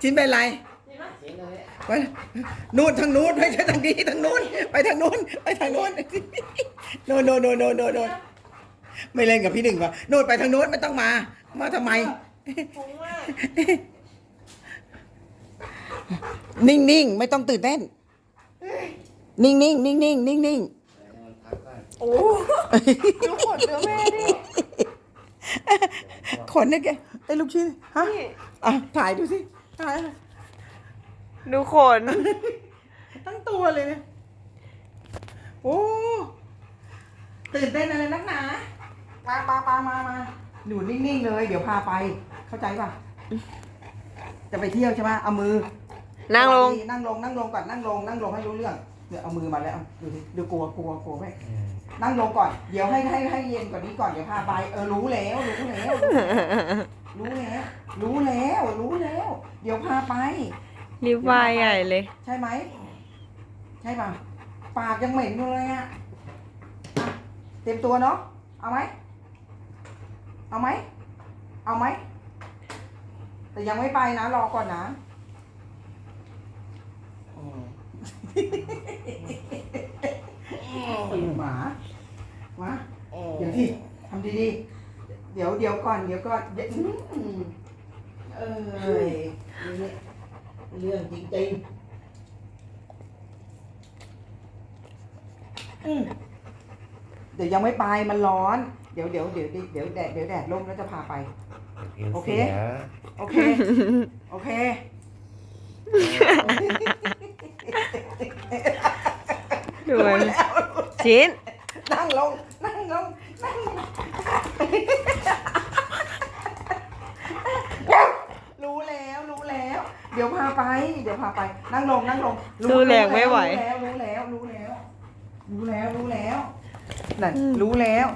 ชิ้นเป็นไรเสียงเลยไปนู่นทางนู้นไม่ใช่ทางนี้ทางนู้นไปทางนู้นไปทางนู้นโนโนโนโนโนโนไม่เล่นกับพี่หนึ่งวะนู่นไปทางนู้นไม่ต้องมา มาทำไมฟุ้งมากนิ่งๆไม่ต้องตื่นเต้น นิ่งๆนิ่งๆนิ่งๆนิ่งพักก่อนโอ้ดูขนเนื้อแม่ดิๆ ขนเนี่ยแกไอ้ลูกชิ้นฮะนี่อะถ่ายดูสิถ่ายดูขน ทั้งตัวเลยเนี่ยโอ้ตื่นเต้นอะไรนักหนามาปาปามามาอยู่นิ่งๆเลย เดี๋ยวพาไป เข้าใจป่ะ จะไปเที่ยวใช่ไหมเอามือ นั่งลง นั่งลง นั่งลงก่อน นั่งลง นั่งลงให้รู้เรื่อง เดี๋ยวเอามือมาแล้วดูดิดูกลัว กลัว กลัวไหมนั่งลงก่อน เดี๋ยวให้ให้ให้เย็นกว่านี้ก่อน เดี๋ยวพาไป เออรู้แล้วรู้แล้ว รู้แล้ว รู้แล้ว รู้แล้ว เดี๋ยวพาไปรีบวายใหญ่เลย ใช่ไหม ใช่ป่ะ ปากยังเหม็นอยู่เลยอะอะเต็มตัวเนาะ เอาไหม เอาไหม เอาไหม แต่ยังไม่ไปนะ รอก่อนนะโอ้ยหมามาเดี๋ยวที่ทำดีๆ เดี๋ยวเดี๋ยวก่อนเดี๋ยวก่อนเดี๋ยวอืมเอ้ยนี่เรื่องจริงๆอืมเดี๋ยวยังไม่ไปมันร้อน เดี๋ยวเดี๋ยวเดี๋ยวเดี๋ยวแดดเดี๋ยวแดดร่มแล้วจะพาไป โอเค โอเค โอเค ดูมันชิ้น นั่งลง นั่งลง นั่งลงรู้แล้ว รู้แล้ว เดี๋ยวพาไป เดี๋ยวพาไป นั่งลง นั่งลงสู้แรงไม่ไหว รู้แล้ว รู้แล้ว รู้แล้ว รู้แล้ว รู้แล้ว นั่น รู้แล้ว